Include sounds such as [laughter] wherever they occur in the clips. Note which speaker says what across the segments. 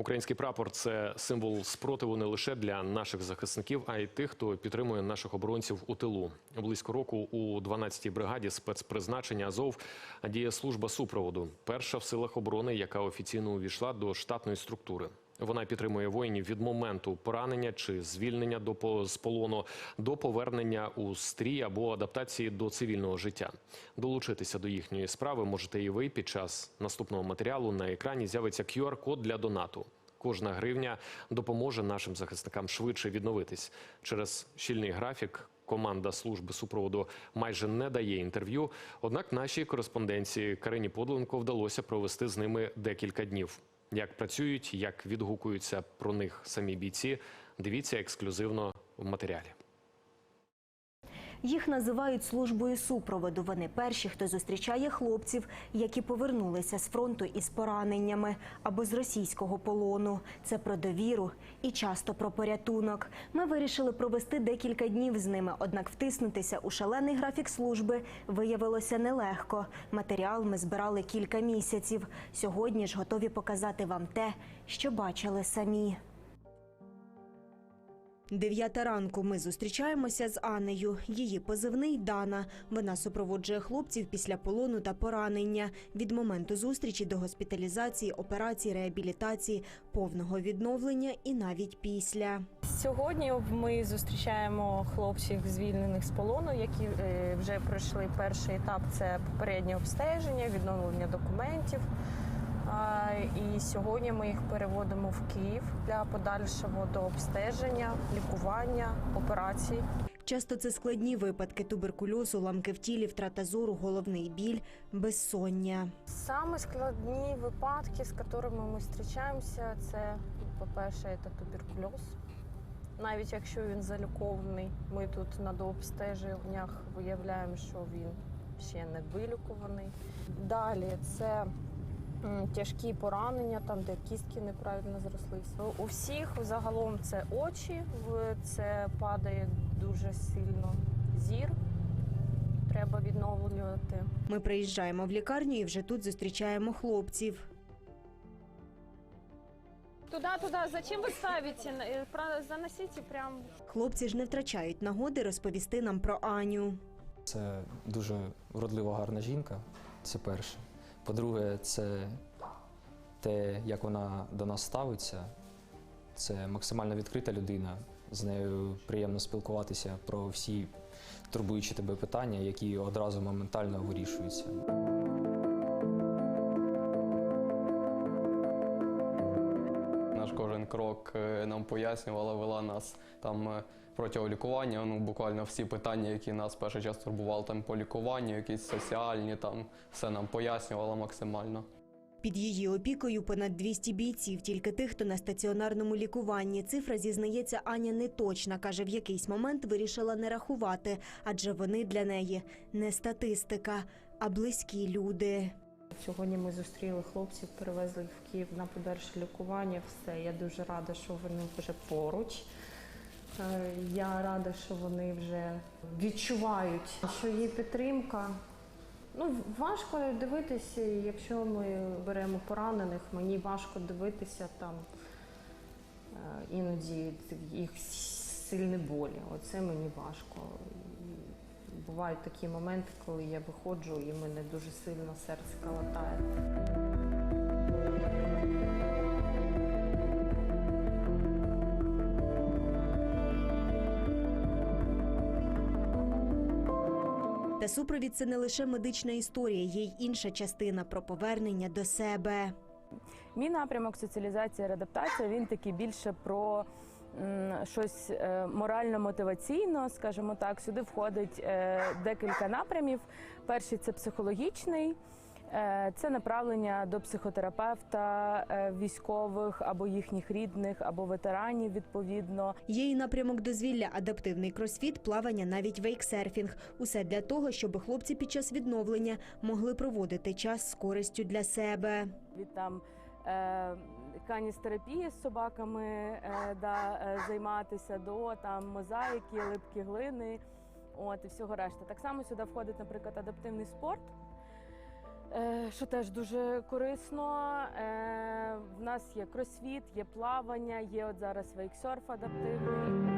Speaker 1: Український прапор це символ спротиву не лише для наших захисників, а й тих, хто підтримує наших оборонців у тилу. Близько року у 12-й бригаді спецпризначення Азов діє служба супроводу. Перша в силах оборони, яка офіційно увійшла до штатної структури. Вона підтримує воїнів від моменту поранення чи звільнення до з полону до повернення у стрій або адаптації до цивільного життя. Долучитися до їхньої справи можете і ви під час наступного матеріалу. На екрані з'явиться QR-код для донату. Кожна гривня допоможе нашим захисникам швидше відновитись. Через щільний графік команда служби супроводу майже не дає інтерв'ю. Однак нашій кореспонденції Карині Подленко вдалося провести з ними декілька днів. Як працюють, як відгукуються про них самі бійці, дивіться ексклюзивно в матеріалі.
Speaker 2: Їх називають службою супроводу. Вони перші, хто зустрічає хлопців, які повернулися з фронту із пораненнями або з російського полону. Це про довіру і часто про порятунок. Ми вирішили провести декілька днів з ними, однак втиснутися у шалений графік служби виявилося нелегко. Матеріал ми збирали кілька місяців. Сьогодні ж готові показати вам те, що бачили самі. Дев'ята ранку ми зустрічаємося з Анею. Її позивний Дана. Вона супроводжує хлопців після полону та поранення від моменту зустрічі до госпіталізації, операції, реабілітації, повного відновлення і навіть після.
Speaker 3: Сьогодні ми зустрічаємо хлопців, звільнених з полону, які е, вже пройшли перший етап. Це попереднє обстеження, відновлення документів. І сьогодні ми їх переводимо в Київ для подальшого до обстеження, лікування, операцій.
Speaker 2: Часто це складні випадки туберкульозу, ламки в тілі, втрата зору, головний біль, безсоння.
Speaker 3: Саме складні випадки, з якими ми зустрічаємося, це, по-перше, це туберкульоз. Навіть якщо він залікований, ми тут на дообстеженнях виявляємо, що він ще не вилікуваний. Далі це тяжкі поранення, там де кістки неправильно зрослися. У всіх загалом це очі, це падає дуже сильно зір. Треба відновлювати.
Speaker 2: Ми приїжджаємо в лікарню і вже тут зустрічаємо хлопців.
Speaker 3: Туда, туда, зачем вы ставите? Э, Заносите прям.
Speaker 2: Хлопці ж не втрачають нагоди розповісти нам про Аню.
Speaker 4: Це дуже вродлива гарна жінка. Це перше. По-друге, це те, як вона до нас ставиться. Це максимально відкрита людина. З нею приємно спілкуватися про всі турбуючі тебе питання, які одразу моментально вирішуються.
Speaker 5: Наш кожен крок е, нам пояснювала, вела нас там е, протягом лікування. Ну буквально всі питання, які нас перший час турбували там по лікуванню, якісь соціальні, там все нам пояснювала максимально.
Speaker 2: Під її опікою понад 200 бійців, тільки тих, хто на стаціонарному лікуванні. Цифра зізнається Аня не точна. каже, в якийсь момент вирішила не рахувати, адже вони для неї не статистика, а близькі люди.
Speaker 3: Сьогодні ми зустріли хлопців, перевезли їх в Київ на подальше лікування. Все, я дуже рада, що вони вже поруч. Е, Я рада, що вони вже відчувають, що є підтримка. Ну, важко дивитися, якщо ми беремо поранених, мені важко дивитися там е, іноді їх сильні болі. Оце мені важко. Бувають такі моменти, коли я виходжу і мене дуже сильно серце калатає.
Speaker 2: Та супровід це не лише медична історія, є й інша частина про повернення до себе.
Speaker 6: Мій напрямок соціалізація реадаптація він такий більше про щось е, морально-мотиваційно, скажімо так. Сюди входить е, декілька напрямів. Перший це психологічний. Е, Це направлення до психотерапевта е, військових або їхніх рідних, або ветеранів відповідно.
Speaker 2: Є і напрямок дозвілля, адаптивний кросфіт, плавання, навіть вейксерфінг. Усе для того, щоб хлопці під час відновлення могли проводити час з користю для себе.
Speaker 6: від там е, каністерапії з собаками да, займатися до там мозаїки, липкі глини, от і всього решта. Так само сюди входить, наприклад, адаптивний спорт. Е, Що теж дуже корисно. Е, В нас є кросфіт, є плавання, є от зараз вейксерф адаптивний.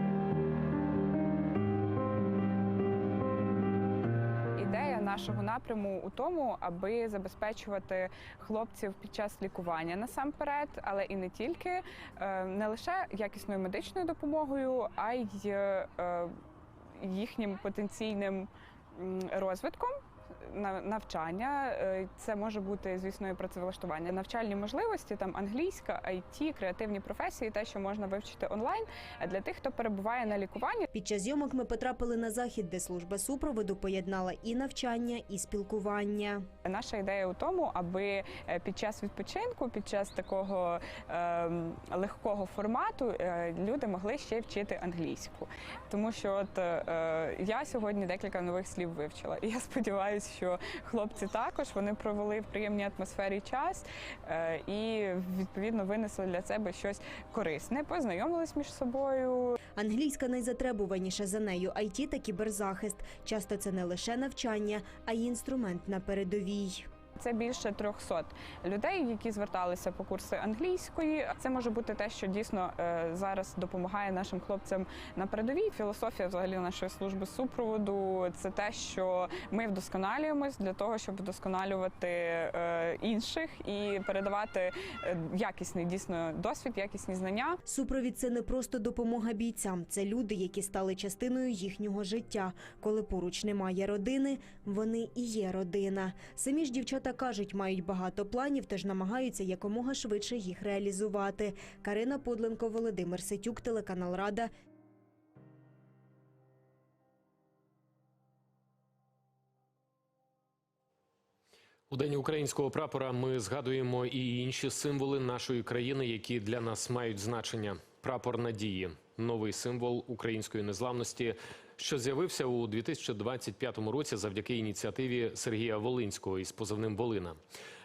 Speaker 7: Ідея нашого напряму у тому, аби забезпечувати хлопців під час лікування насамперед, але і не тільки е, не лише якісною медичною допомогою, а й їхнім потенційним розвитком. На- Навчання Е, це може бути, звісно, і працевлаштування, навчальні можливості, там англійська, IT, креативні професії, те, що можна вивчити онлайн А для тих, хто перебуває на лікуванні.
Speaker 2: Під час зйомок ми потрапили на захід, де служба супроводу поєднала і навчання, і спілкування.
Speaker 7: Наша ідея у тому, аби е, під час відпочинку, під час такого ем, легкого формату, е, люди могли ще вчити англійську. Тому що от е, я сьогодні декілька нових слів вивчила. І я сподіваюся, що хлопці також вони провели в приємній атмосфері час е, і відповідно винесли для себе щось корисне, познайомились між собою,
Speaker 2: Англійська найзатребуваніша за нею IT та кіберзахист. Часто це не лише навчання, а й інструмент на передовій.
Speaker 7: Це більше 300 людей, які зверталися по курси англійської. Це може бути те, що дійсно е, зараз допомагає нашим хлопцям на передовій. Філософія взагалі нашої служби супроводу це те, що ми вдосконалюємось для того, щоб вдосконалювати е, інших і передавати е, якісний дійсно досвід, якісні знання.
Speaker 2: Супровід це не просто допомога бійцям, це люди, які стали частиною їхнього життя. Коли поруч немає родини, вони і є родина. Самі ж дівчата кажуть, мають багато планів, тож намагаються якомога швидше їх реалізувати. Карина Подленко, Володимир Сетюк, телеканал Рада.
Speaker 1: У день українського прапора ми згадуємо і інші символи нашої країни, які для нас мають значення. Прапор надії новий символ української незламності, що з'явився у 2025 році завдяки ініціативі Сергія Волинського із позивним Волина.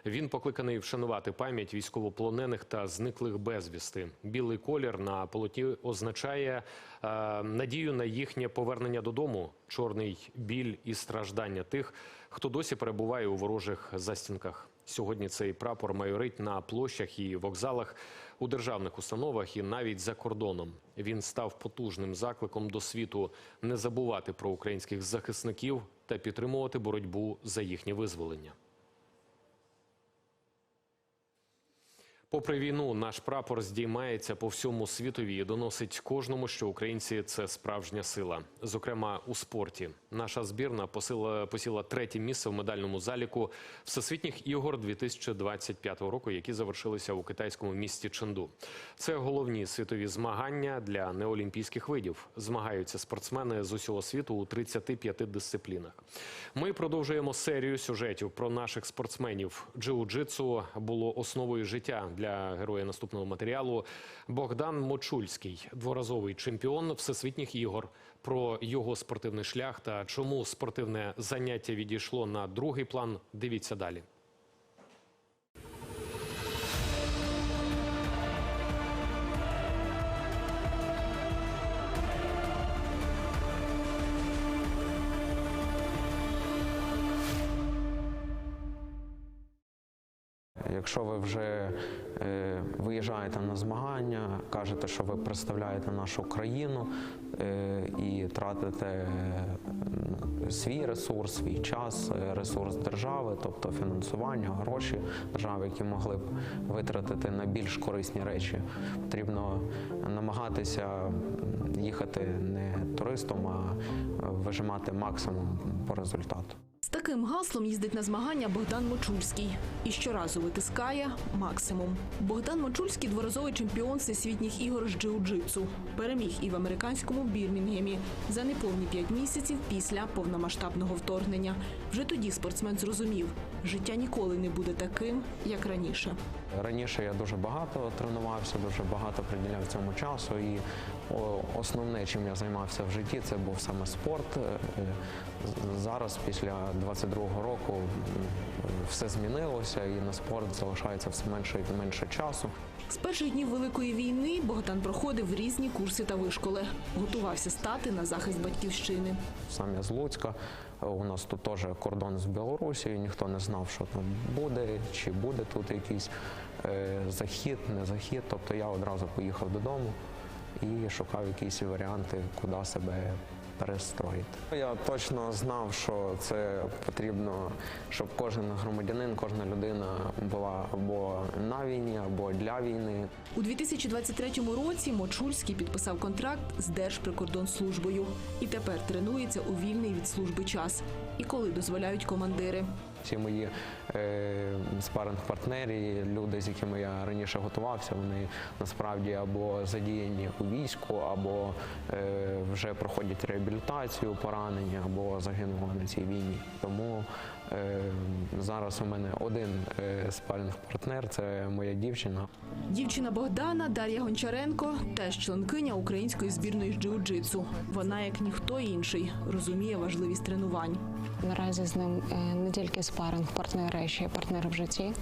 Speaker 1: Він покликаний вшанувати пам'ять військовополонених та зниклих безвісти. Білий колір на полотні означає е, надію на їхнє повернення додому, чорний біль і страждання тих, хто досі перебуває у ворожих застінках. Сьогодні цей прапор майорить на площах і вокзалах, у державних установах і навіть за кордоном. Він став потужним закликом до світу не забувати про українських захисників та підтримувати боротьбу за їхнє визволення. Попри війну, наш прапор здіймається по всьому світові і доносить кожному, що українці це справжня сила. Зокрема, у спорті. Наша збірна посила посіла третє місце в медальному заліку всесвітніх ігор 2025 року, які завершилися у китайському місті Ченду. Це головні світові змагання для неолімпійських видів. Змагаються спортсмени з усього світу у 35 дисциплінах. Ми продовжуємо серію сюжетів про наших спортсменів. Джиу-джитсу було основою життя для героя наступного матеріалу. Богдан Мочульський, дворазовий чемпіон всесвітніх ігор. Про його спортивний шлях та чому спортивне заняття відійшло на другий план. Дивіться далі.
Speaker 8: Якщо ви вже е, виїжджаєте на змагання, кажете, що ви представляєте нашу країну е, і тратите е, свій ресурс, свій час, е, ресурс держави, тобто фінансування, гроші держави, які могли б витратити на більш корисні речі, потрібно намагатися їхати не туристом, а вижимати максимум по результату.
Speaker 9: Таким гаслом їздить на змагання Богдан Мочульський і щоразу витискає максимум. Богдан Мочульський дворазовий чемпіон всесвітніх ігор з джиу-джитсу. Переміг і в американському Бірмінгемі за неповні п'ять місяців після повномасштабного вторгнення. Вже тоді спортсмен зрозумів, життя ніколи не буде таким, як раніше.
Speaker 8: Раніше я дуже багато тренувався, дуже багато приділяв цьому часу. І основне, чим я займався в житті, це був саме спорт. Е, Зараз, після 22-го року, все змінилося, і на спорт залишається все менше і менше часу.
Speaker 9: З перших днів Великої війни Богдан проходив різні курси та вишколи. Готувався стати на захист батьківщини.
Speaker 8: Сам я з Луцька, У нас тут теж кордон з Білорусією, ніхто не знав, що там буде, чи буде тут якийсь е, захід, не захід. Тобто я одразу поїхав додому і шукав якісь варіанти, куди себе перестроїти. Я точно знав, що це потрібно, щоб кожен громадянин, кожна людина була або на війні, або для війни.
Speaker 9: У 2023 році Мочульський підписав контракт з Держприкордонслужбою і тепер тренується у вільний від служби час. І коли дозволяють командири.
Speaker 8: Всі мої е, спаринг-партнери, люди, з якими я раніше готувався, вони насправді або задіяні у війську, або е, вже проходять реабілітацію, поранення, або загинули на цій війні. Тому е, зараз у мене один е, спаринг-партнер це моя дівчина.
Speaker 9: Дівчина Богдана Дар'я Гончаренко теж членкиня української збірної з джиу-джитсу. Вона, як ніхто інший, розуміє важливість тренувань.
Speaker 10: Наразі з ним е, не тільки спаринг партнери, ще й партнер в житті.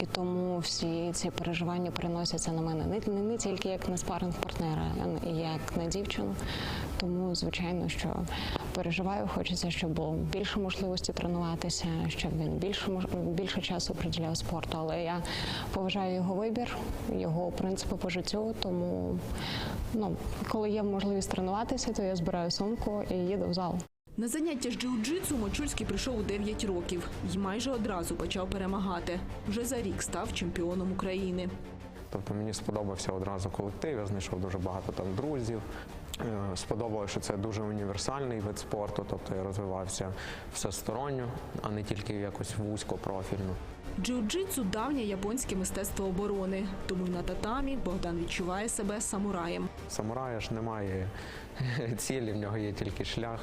Speaker 10: І тому всі ці переживання переносяться на мене не, не, не тільки як на спаринг партнера, а як на дівчину. Тому, звичайно, що переживаю, хочеться, щоб було більше можливості тренуватися, щоб він більше більше часу приділяв спорту. Але я поважаю його вибір, його принципи по життю. Тому ну, коли є можливість тренуватися, то я збираю сумку і їду в зал.
Speaker 9: На заняття з джиу-джитсу Мочульський прийшов у 9 років і майже одразу почав перемагати. Вже за рік став чемпіоном України.
Speaker 8: Тобто мені сподобався одразу колектив, я знайшов дуже багато там друзів. Е, Сподобалося, що це дуже універсальний вид спорту, тобто я розвивався всесторонньо, а не тільки якось вузько профільно.
Speaker 9: Джиу-джитсу – давнє японське мистецтво оборони. Тому на татамі Богдан відчуває себе самураєм.
Speaker 8: Самурая ж немає [laughs] цілі, в нього є тільки шлях.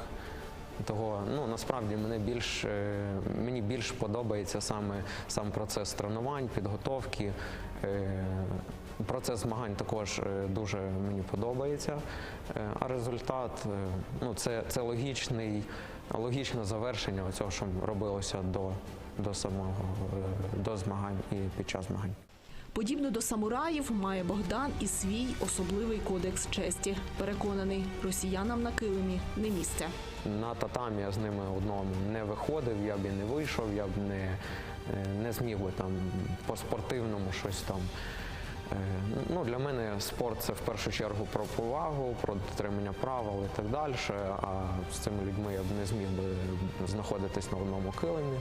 Speaker 8: Того ну насправді мене більш е, мені більш подобається саме сам процес тренувань, підготовки. Е, Процес змагань також е, дуже мені подобається. А результат ну це, це логічний, логічне завершення цього, що робилося до, до самого до змагань і під час змагань.
Speaker 9: Подібно до самураїв має Богдан і свій особливий кодекс честі. Переконаний, росіянам на килимі не місце.
Speaker 8: На татамі я з ними одному не виходив, я б і не вийшов, я б не, е, не зміг би там по спортивному щось там. Е, Ну, для мене спорт це в першу чергу про повагу, про дотримання правил і так далі. А з цими людьми я б не зміг би знаходитись на одному килимі.